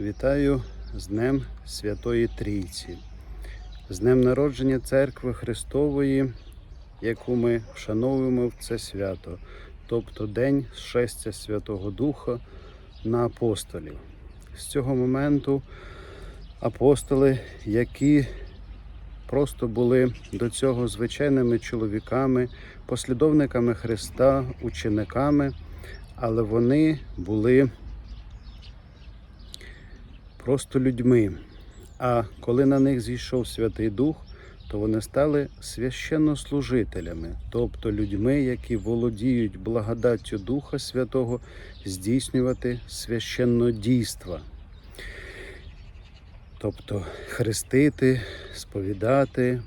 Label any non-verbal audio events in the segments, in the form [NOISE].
Вітаю з Днем Святої Трійці, з Днем народження Церкви Христової, яку ми вшановуємо в це свято, тобто День Шестя Святого Духа на апостолів. З цього моменту апостоли, які просто були до цього звичайними чоловіками, послідовниками Христа, учениками, але вони були просто людьми. А коли на них зійшов Святий Дух, то вони стали священнослужителями, тобто людьми, які володіють благодаттю Духа Святого здійснювати священнодійства. Тобто хрестити, сповідати,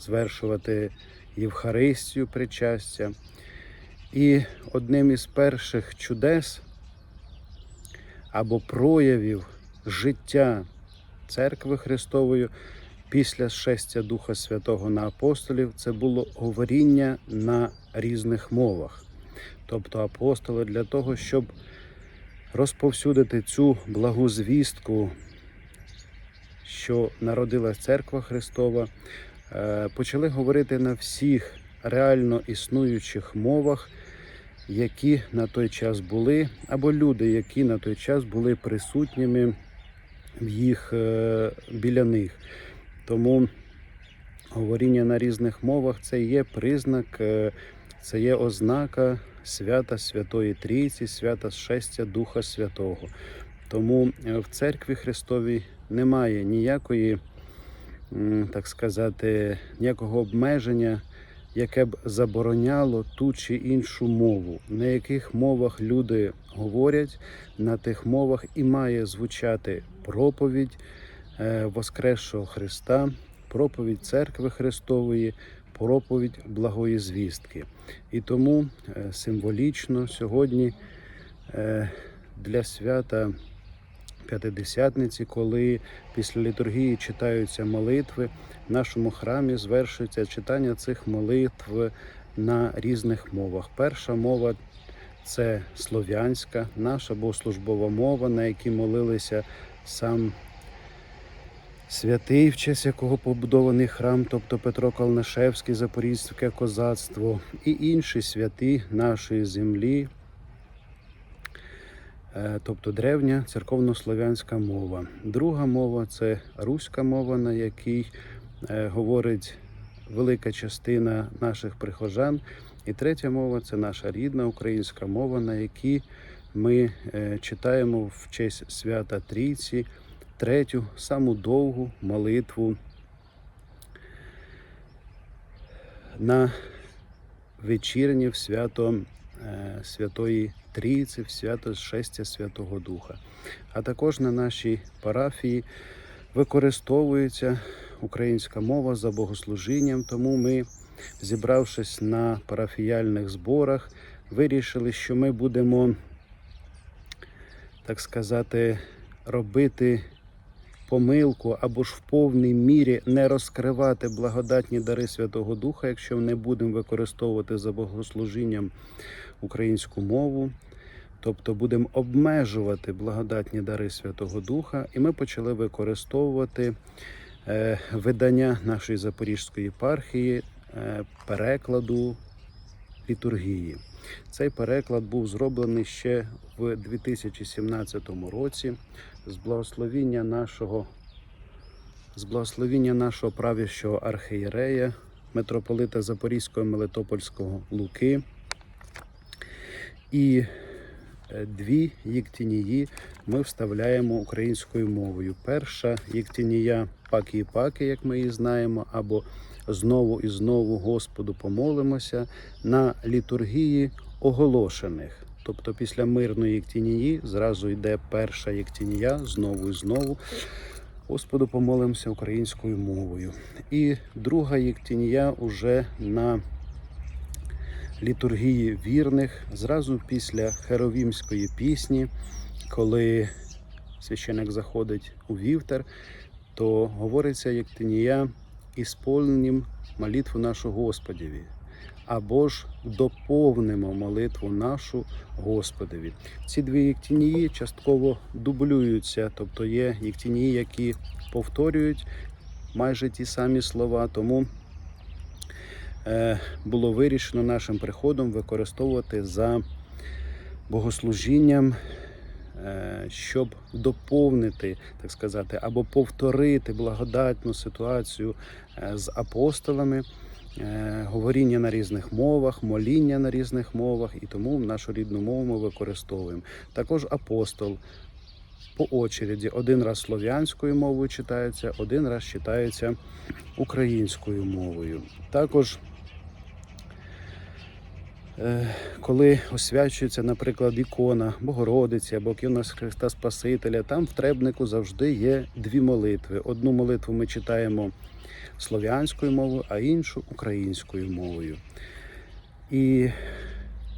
звершувати Євхаристію причастя. І одним із перших чудес або проявів життя Церкви Христової після шестя Духа Святого на апостолів це було говоріння на різних мовах. Тобто апостоли для того, щоб розповсюдити цю благу звістку, що народилась Церква Христова, е, почали говорити на всіх реально існуючих мовах, які на той час були, або люди, які на той час були присутніми їх е, біля них. Тому говоріння на різних мовах це є признак, е, це є ознака свята Святої Трійці, свята Шестя Духа Святого. Тому е, в церкві Христовій немає ніякої, так сказати, ніякого обмеження, яке б забороняло ту чи іншу мову. На яких мовах люди говорять, на тих мовах і має звучати проповідь е, Воскресшого Христа, проповідь Церкви Христової, проповідь благої звістки. І тому е, символічно сьогодні е, для свята П'ятидесятниці, коли після літургії читаються молитви, в нашому храмі звершується читання цих молитв на різних мовах. Перша мова це слов'янська, наша богослужбова мова, на якій молилися сам святий, в честь якого побудований храм, тобто Петро Калнишевський, Запорізьке козацтво і інші святі нашої землі, Е, тобто древня церковнослов'янська мова. Друга мова це руська мова, на якій е, говорить велика частина наших прихожан. І третя мова це наша рідна українська мова, на якій ми е, читаємо в честь свята Трійці третю, саму довгу молитву на вечірнє в свято е, Святої Трійці, в свято Шестя Святого Духа. А також на нашій парафії використовується українська мова за богослужінням, тому ми, зібравшись на парафіяльних зборах, вирішили, що ми будемо, так сказати, робити помилку або ж в повній мірі не розкривати благодатні дари Святого Духа, якщо не будемо використовувати за богослужінням українську мову. Тобто будемо обмежувати благодатні дари Святого Духа, і ми почали використовувати е, видання нашої Запорізької єпархії е, перекладу літургії. Цей переклад був зроблений ще в 2017 році з благословіння нашого, з благословіння нашого правящого архієрея, митрополита Запорізького Мелитопольського Луки. І е, дві єктінії ми вставляємо українською мовою. Перша єктінія паки-паки, як ми її знаємо, або знову і знову Господу помолимося на літургії оголошених. Тобто після мирної єктінії зразу йде перша єктінія, знову і знову. Господу помолимося українською мовою. І друга єктінія уже на літургії вірних, зразу після херовімської пісні, коли священик заходить у вівтар, то говориться єктинія ісполнім молитву нашу Господеві. або ж доповнимо молитву нашу Господові. Ці дві єктінії частково дублюються, тобто є єктінії, які повторюють майже ті самі слова, тому е, було вирішено нашим приходом використовувати за богослужінням, щоб доповнити, так сказати, або повторити благодатну ситуацію е, з апостолами. е, Говоріння на різних мовах, моління на різних мовах, і тому нашу рідну мову ми використовуємо. Також апостол по очереді один раз слов'янською мовою читається, один раз читається українською мовою. Також Е, коли освячується, наприклад, ікона Богородиці або ікона Христа Спасителя, там в требнику завжди є дві молитви. Одну молитву ми читаємо слов'янською мовою, а іншу українською мовою. І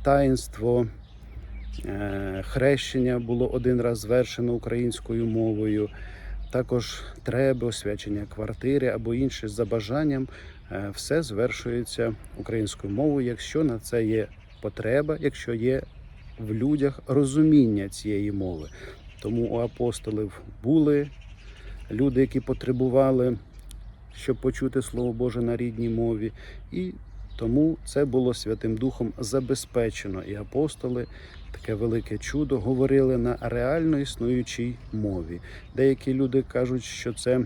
таїнство е, хрещення було один раз звершено українською мовою. Також треба освячення квартири або інше за бажанням Е, все звершується українською мовою, якщо на це є потреба, якщо є в людях розуміння цієї мови. Тому у апостолів були люди, які потребували, щоб почути Слово Боже на рідній мові, і тому це було Святим Духом забезпечено. І апостоли таке велике чудо говорили на реально існуючій мові. Деякі люди кажуть, що це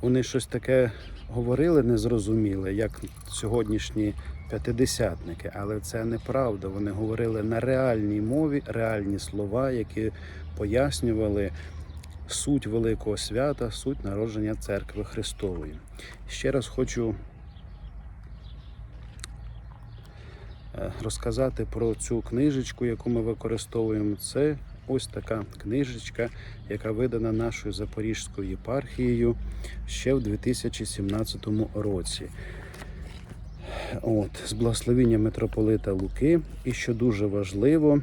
вони щось таке говорили незрозуміле, як сьогоднішні п'ятидесятники, але це неправда. Вони говорили на реальній мові, реальні слова, які пояснювали суть великого свята, суть народження церкви Христової. Ще раз хочу е, розказати про цю книжечку, яку ми використовуємо. Це ось така книжечка, яка видана нашою Запорізькою єпархією ще в 2017 році. От, з благословіння митрополита Луки. І що дуже важливо,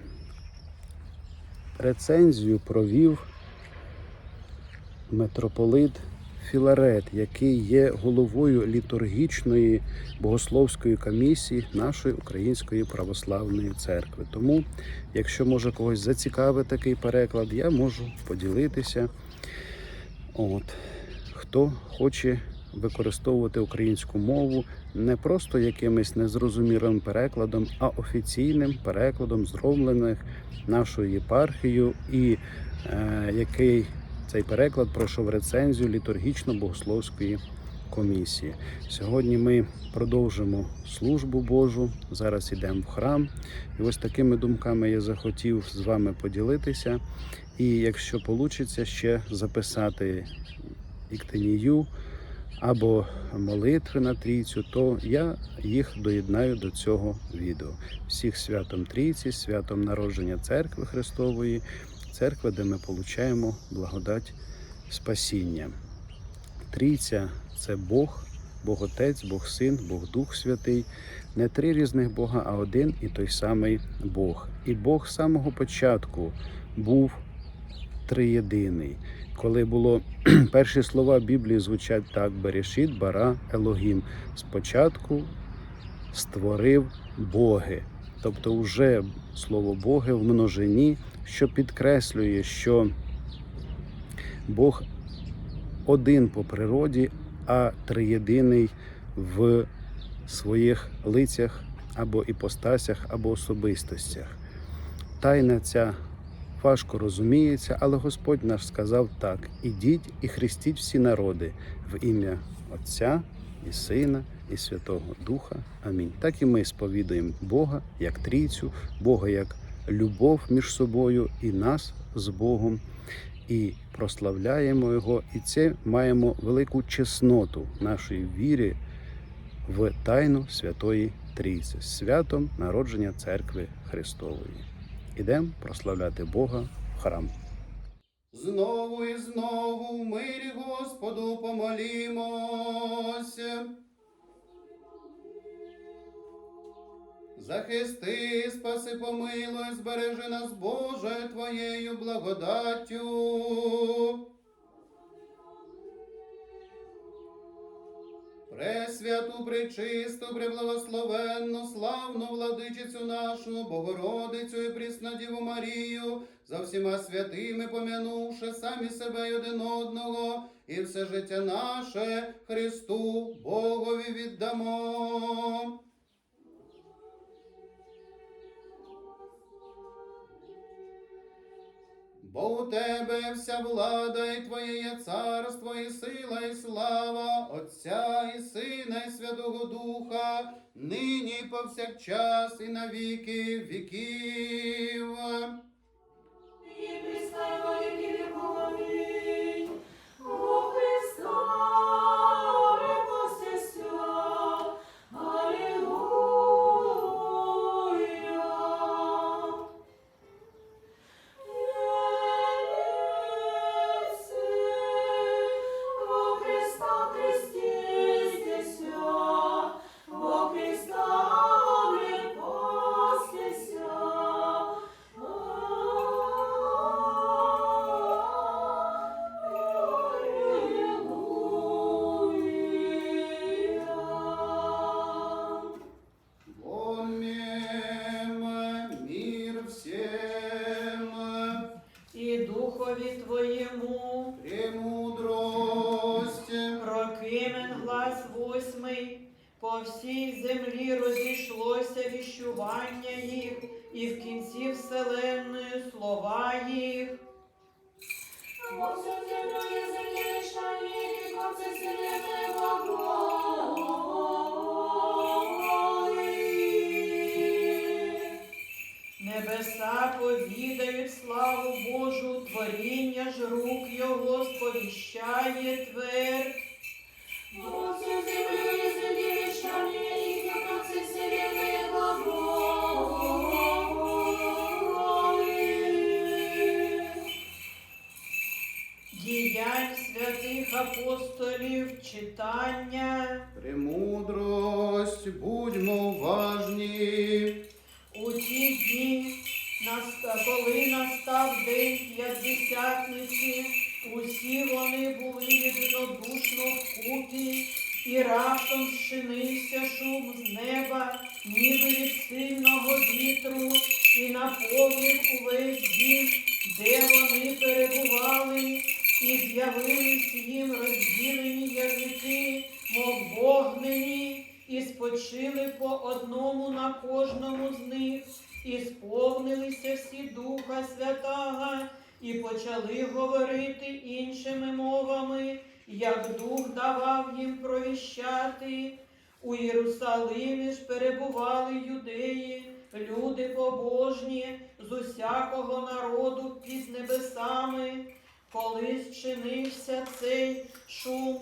рецензію провів митрополит Філарет, який є головою літургічної богословської комісії нашої Української православної церкви. Тому, якщо може когось зацікавить такий переклад, я можу поділитися. От хто хоче використовувати українську мову не просто якимось незрозумілим перекладом, а офіційним перекладом, зроблених нашою єпархією, і е, який цей переклад пройшов рецензію літургічно-богословської комісії. Сьогодні ми продовжимо службу Божу. Зараз йдемо в храм. І ось такими думками я захотів з вами поділитися. І якщо вийде, ще записати іктинію або молитви на трійцю, то я їх доєднаю до цього відео. Всіх святом Трійці, святом народження церкви Христової, церкви, де ми получаємо благодать спасіння. Трійця це Бог, Бог Отець, Бог Син, Бог Дух Святий. Не три різних Бога, а один і той самий Бог. І Бог з самого початку був триєдиний. Коли було [CLEARS THROAT] перші слова Біблії звучать так: Берешіт, Бара, Елогім. Спочатку створив Боги. Тобто, вже слово Боги в множині, що підкреслює, що Бог один по природі, а триєдиний в своїх лицях або іпостасях, або особистостях. Тайна ця важко розуміється, але Господь наш сказав так: ідіть і хрестіть всі народи в ім'я Отця і Сина, і Святого Духа. Амінь. Так і ми сповідуємо Бога як трійцю, Бога як любов між собою і нас з Богом. І прославляємо Його, і це маємо велику чесноту нашої віри в тайну Святої Трійці, святом народження церкви Христової. Ідемо прославляти Бога в храм. Знову і знову мирі Господу помолімось. Захисти, спаси, помилуй, збережи нас, Боже, Твоєю благодаттю. Пресвяту, пречисту, преблагословенну, славну владичицю нашу, Богородицю і Преснодіву Марію, за всіма святими помянувши самі себе й один одного, і все життя наше Христу Богові віддамо. Бо у тебе вся влада, і твоє є царство, і сила, і слава Отця і Сина, і Святого Духа, нині повсякчас, і на віки віків. І вікові, о Христа, кінці вселенної слова їх. Во всю землю языки шаги, и концы вселенной глаголы. Небеса повідають славу Божу, творіння ж рук Його сповіщає твердь. Во всю землю языки вещания, и концы вселенной глаголы. Діянь святих апостолів читання. премудрость, будьмо уважні. У ті дні, коли настав день п'ятдесятниці, усі вони були єдинодушно вкупі, і раптом зчинився шум з неба, ніби від сильного вітру, і наповнив увесь дім, де вони перебували, і з'явились їм розділені язики, мов вогнені, і спочили по одному на кожному з них, і сповнилися всі Духа Святого, і почали говорити іншими мовами, як Дух давав їм провіщати. У Єрусалимі ж перебували юдеї, люди побожні з усякого народу під небесами. Коли зчинився цей шум,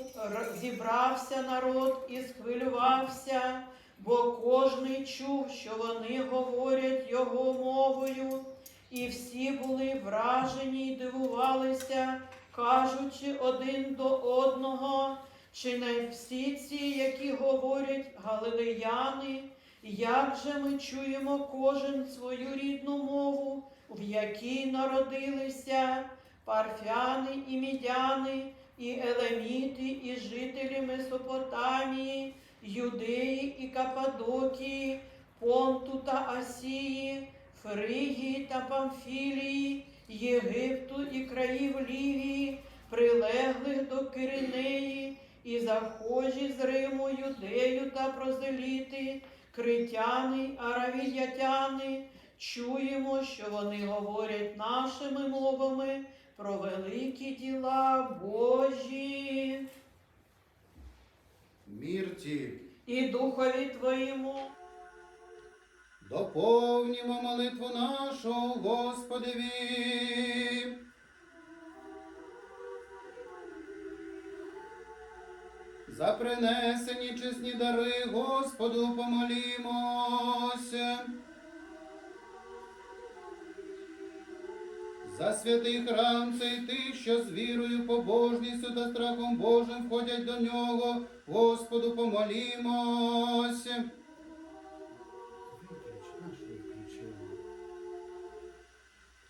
зібрався народ і схвилювався, бо кожний чув, що вони говорять його мовою, і всі були вражені й дивувалися, кажучи один до одного, чи не всі ці, які говорять галилеяни, як же ми чуємо кожен свою рідну мову, в якій народилися парфяни і мідяни, і елеміти, і жителі Месопотамії, Юдеї і Кападокії, Понту та Асії, Фригії та Памфілії, Єгипту і країв Лівії, прилеглих до Киринеї, і захожі з Риму, Юдею та прозеліти, критяни, аравіятяни, чуємо, що вони говорять нашими мовами про великі діла Божі Мірті, і духові твоєму. доповнімо молитву нашу, Господеві. За принесені чесні дари Господу помолімося. За святий храм цей тих, що з вірою, побожністю та страхом Божим входять до нього, Господу помолімося.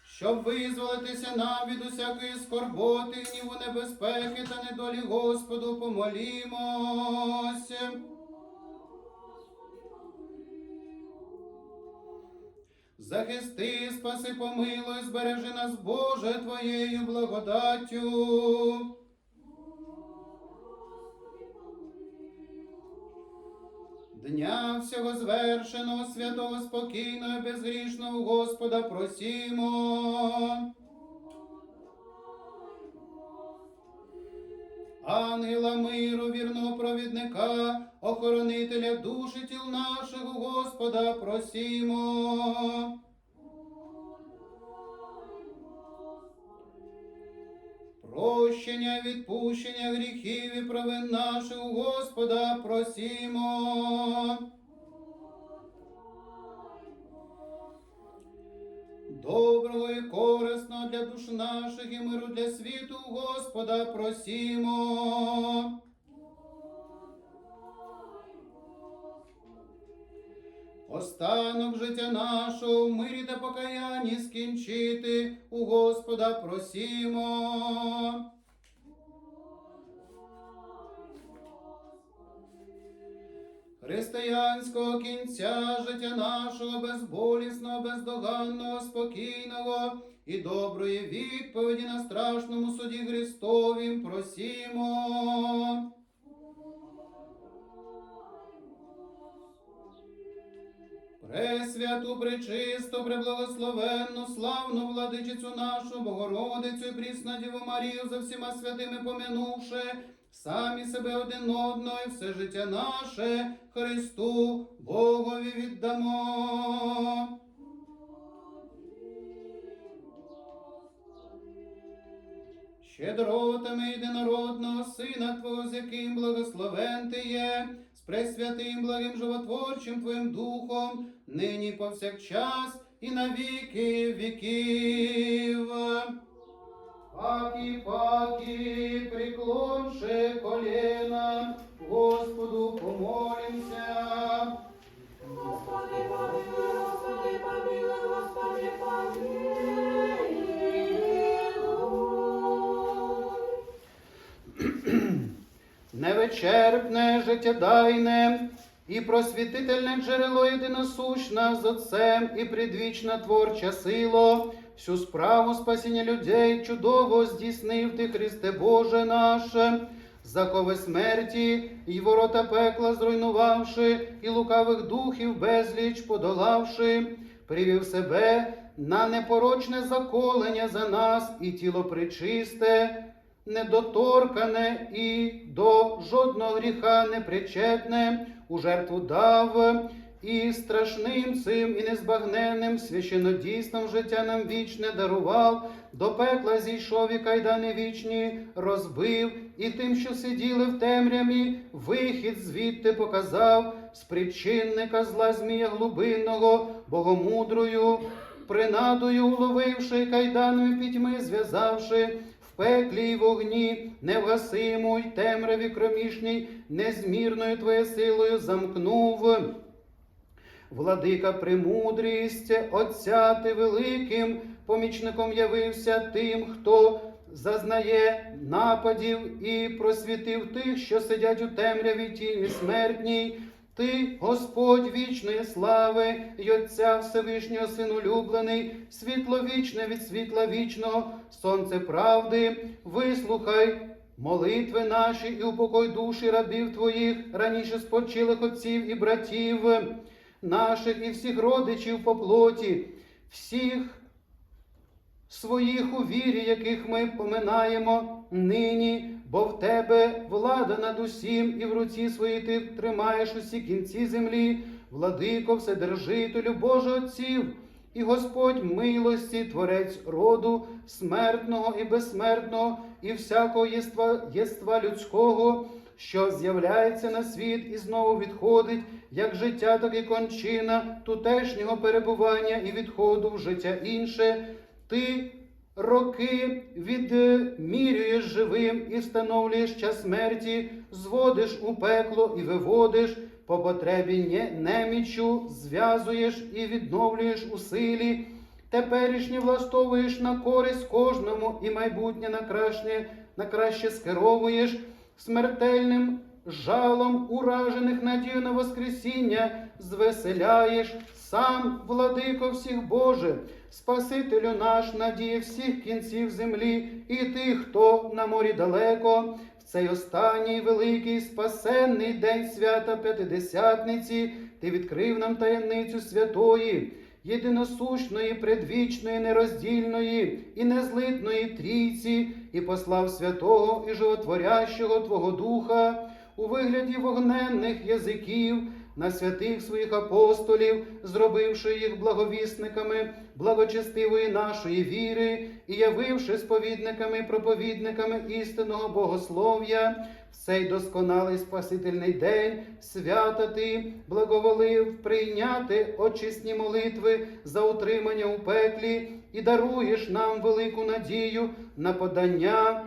Щоб визволитися нам від усякої скорботи, гніву небезпеки та недолі Господу, помолімось. Захисти, спаси, помилуй, збережи нас, Боже, Твоєю благодаттю. Дня всього звершеного, святого, спокійного, безгрішного Господа просімо. Ангела миру, вірного провідника, охоронителя душі тіл наших у Господа просімо. Прощення, відпущення гріхів і провин наших у Господа просімо. Доброго і корисного для душ наших і миру для світу Господа просімо. Останок життя нашого в мирі та покаянні скінчити у Господа просімо. Християнського кінця життя нашого безболісного, бездоганного, спокійного і доброї відповіді на страшному суді Христовім просімо. Пресвяту, пречисту, преблагословенну, славну владичицю нашу, Богородицю і прісну Діву Марію за всіма святими помянувши, самі себе один одного і все життя наше Христу Богові віддамо. Щедротами єдинородного Сина Твого, з яким благословен Ти є, з пресвятим благим животворчим Твоїм Духом, нині повсякчас і на віки віків. Паки, паки, приклонши коліна, Господу помолимся. Господи, помилуй, Господи, помилуй, Господи, помилуй. Невичерпне, життєдайне і просвітительне джерело єдиносущна з Отцем і предвічна творча сила, всю справу спасіння людей чудово здійснив ти, Христе Боже наше, закови смерті і ворота пекла зруйнувавши, і лукавих духів безліч подолавши, привів себе на непорочне заколення за нас і тіло причисте недоторкане і до жодного гріха не причетне, у жертву дав, і страшним цим і незбагненним священодійством життя нам вічне дарував, до пекла зійшов і кайдани вічні розбив, і тим, що сиділи в темряві, вихід звідти показав, з причинника зла змія глубинного, богомудрою, принадою уловивши, кайданами пітьми зв'язавши, пеклі й вогні, невгасиму й темряві кромішній, незмірною твоєю силою замкнув. Владика премудрість, Отця ти великим помічником явився тим, хто зазнає нападів і просвітив тих, що сидять у темряві тіні смертній. Ти, Господь вічної слави, й Отця Всевишнього Син улюблений, світло вічне від світла вічного, сонце правди, вислухай молитви наші і упокой душі рабів Твоїх, раніше спочилих отців і братів наших і всіх родичів по плоті, всіх своїх у вірі, яких ми поминаємо нині, бо в тебе влада над усім, і в руці своїй ти тримаєш усі кінці землі, владико, вседержителю Боже Отців, і Господь милості, Творець роду, смертного і безсмертного, і всякого єства, єства людського, що з'являється на світ і знову відходить, як життя, так і кончина тутешнього перебування і відходу в життя інше. Ти роки відмірюєш живим і встановлюєш час смерті, зводиш у пекло і виводиш, по потребі немічу зв'язуєш і відновлюєш у силі, теперішнє влаштовуєш на користь кожному і майбутнє на краще, на краще скеровуєш смертельним жалом уражених надію на Воскресіння, звеселяєш сам, владико всіх Боже, Спасителю наш, надія всіх кінців землі, і тих, хто на морі далеко, цей останній великий спасенний день свята П'ятидесятниці, ти відкрив нам таємницю святої. Єдиносущної, предвічної, нероздільної і незлитної трійці, і послав святого і животворящого Твого Духа у вигляді вогненних язиків на святих своїх апостолів, зробивши їх благовісниками благочестивої нашої віри і явивши сповідниками, проповідниками істинного богослов'я. В цей досконалий Спасительний день свята ти благоволив прийняти очисні молитви за утримання у пеклі і даруєш нам велику надію на подання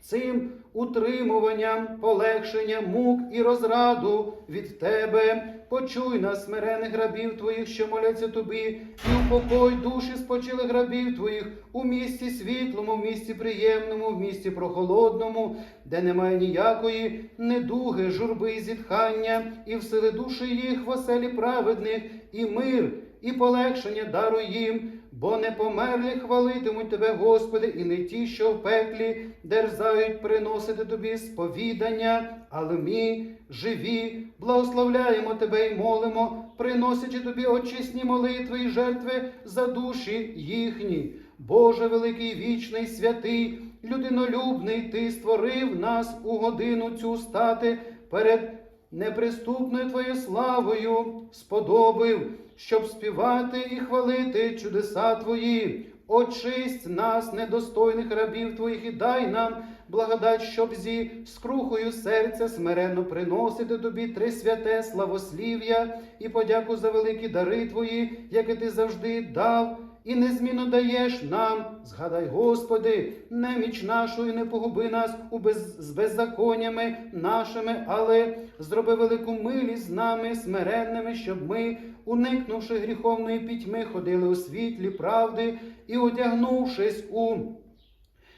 цим утримуванням, полегшенням мук і розраду від тебе. Почуй нас, смирених рабів твоїх, що моляться тобі, і упокой душі спочилих рабів твоїх у місті світлому, в місті приємному, в місті прохолодному, де немає ніякої недуги, журби і зітхання, і всили душі їх в оселі праведних, і мир, і полегшення даруй їм. Бо не померлі хвалитимуть тебе, Господи, і не ті, що в пеклі дерзають приносити тобі сповідання, але ми, живі, благословляємо тебе і молимо, приносячи тобі очисні молитви і жертви за душі їхні. Боже великий, вічний, святий, людинолюбний, Ти створив нас у годину цю стати перед неприступною Твоєю славою, сподобив, щоб співати і хвалити чудеса Твої. Очисть нас, недостойних рабів Твоїх, і дай нам благодать, щоб зі скрухою серця смиренно приносити Тобі три святе славослів'я і подяку за великі дари Твої, які Ти завжди дав і незмінно даєш нам. Згадай, Господи, неміч нашу і не погуби нас у без... з беззаконнями нашими, але зроби велику милість з нами, смиренними, щоб ми, уникнувши гріховної пітьми, ходили у світлі правди і одягнувшись у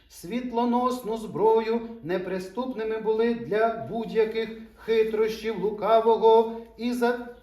світлоносну зброю, неприступними були для будь-яких хитрощів лукавого і за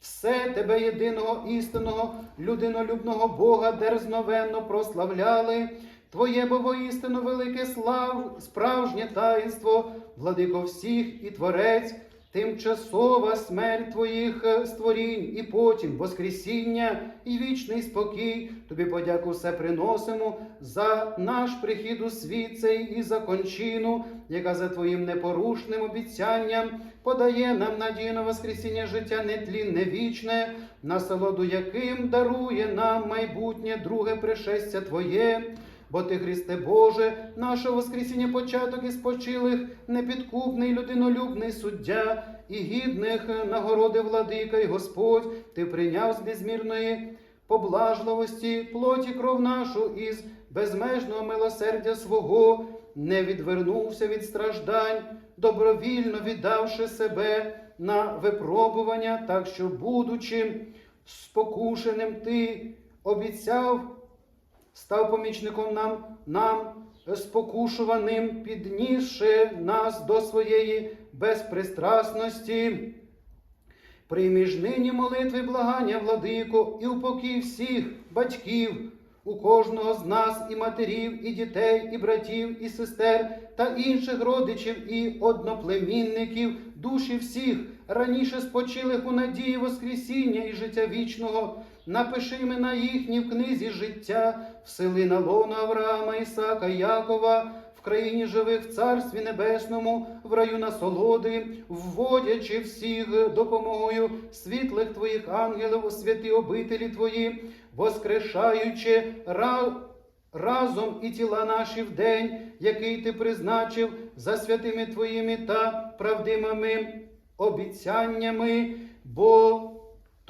все тебе єдиного істинного, людинолюбного Бога дерзновенно прославляли. Твоє бо воістину велике слав, справжнє таїнство, владико всіх і творець, тимчасова смерть твоїх е, створінь, і потім Воскресіння і вічний спокій. Тобі подяку все приносимо за наш прихід у світ цей і за кончину, яка за твоїм непорушним обіцянням подає нам надію на Воскресіння життя нетлінне вічне, насолоду яким дарує нам майбутнє друге пришестя Твоє. Бо ти, Христе Боже, наше Воскресіння початок і спочилих, непідкупний людинолюбний суддя і гідних нагороди владика і Господь, ти прийняв з безмірної поблажливості плоті кров нашу із безмежного милосердя свого, не відвернувся від страждань, добровільно віддавши себе на випробування, так що, будучи спокушеним, ти обіцяв став помічником нам, нам спокушуваним, піднісши нас до своєї безпристрасності. Прийми ж нині молитви благання, владико, і упокій всіх батьків, у кожного з нас і матерів, і дітей, і братів, і сестер, та інших родичів і одноплемінників, душі всіх, раніше спочилих у надії Воскресіння і життя вічного. Напиши імена їхні в книзі життя, всели на лоно Авраама, Ісака, Якова, в країні живих в Царстві Небесному, в раю насолоди, вводячи всіх допомогою світлих Твоїх ангелів у святі обителі Твої, воскрешаючи ра... разом і тіла наші в день, який Ти призначив за святими Твоїми та правдимими обіцяннями, бо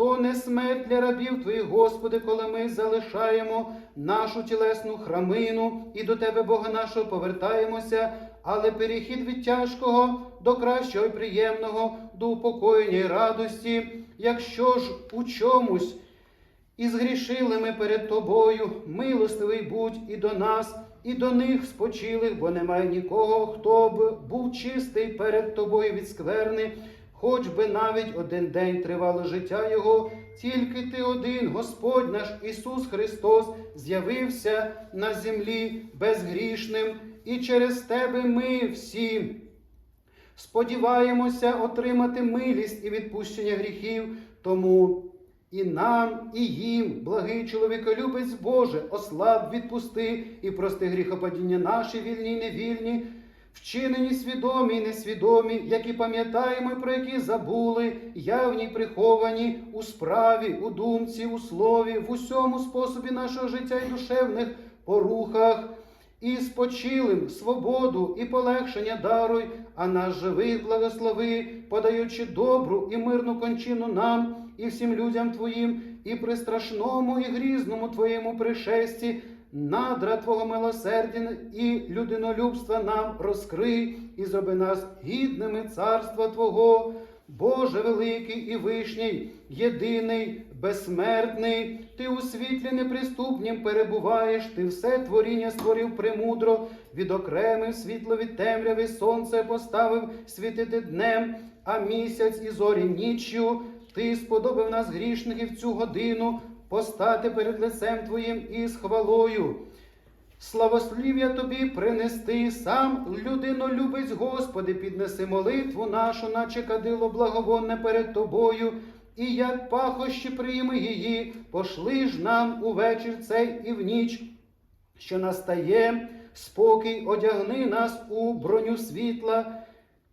то не смерть для рабів Твоїх, Господи, коли ми залишаємо нашу тілесну храмину і до Тебе, Бога нашого, повертаємося, але перехід від тяжкого до кращого і приємного, до упокоєння і радості, якщо ж у чомусь і згрішили ми перед тобою, милостивий будь і до нас, і до них спочилих, бо немає нікого, хто б був чистий перед тобою від скверни, хоч би навіть один день тривало життя Його, тільки ти один, Господь наш Ісус Христос, з'явився на землі безгрішним, і через тебе ми всі. Сподіваємося отримати милість і відпущення гріхів, тому і нам, і їм, благий чоловіколюбець Боже, ослаб, відпусти і прости гріхопадіння наші вільні й невільні, вчинені свідомі й несвідомі, які пам'ятаємо, про які забули, явні приховані у справі, у думці, у слові, в усьому способі нашого життя і душевних порухах. І спочилим свободу і полегшення даруй, а нас живих благослови, подаючи добру і мирну кончину нам і всім людям Твоїм, і при страшному і грізному Твоєму пришесті, надра Твого милосердя і людинолюбства нам розкрий і зроби нас гідними царства Твого. Боже великий і вишній, єдиний, безсмертний, ти у світлі неприступнім перебуваєш, ти все творіння створив премудро, відокремив світло від темряви, сонце поставив світити днем, а місяць і зорі ніччю. Ти сподобав нас грішних і в цю годину постати перед лицем Твоїм із хвалою. Славослів'я тобі принести сам людинолюбець, Господи, піднеси молитву нашу, наче кадило благовонне перед тобою, і як пахощі прийми її, пошли ж нам у вечір цей і в ніч, що настає, спокій одягни нас у броню світла.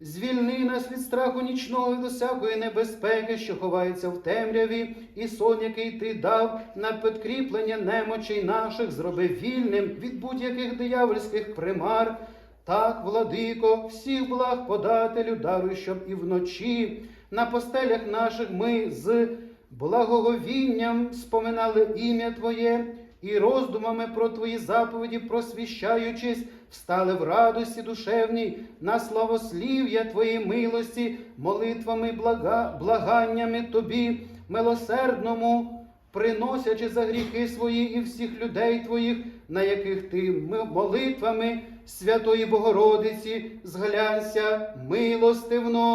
Звільни нас від страху нічного і до небезпеки, що ховається в темряві, і сон, який ти дав на підкріплення немочей наших, зроби вільним від будь-яких диявольських примар. Так, владико, всіх благ подателю, даруй, щоб і вночі на постелях наших ми з благоговінням споминали ім'я Твоє і роздумами про Твої заповіді, просвіщаючись, встали в радості душевній на славослів'я Твоєї милості, молитвами, блага, благаннями Тобі, милосердному, приносячи за гріхи свої і всіх людей Твоїх, на яких Ти молитвами Святої Богородиці зглянься милостивно.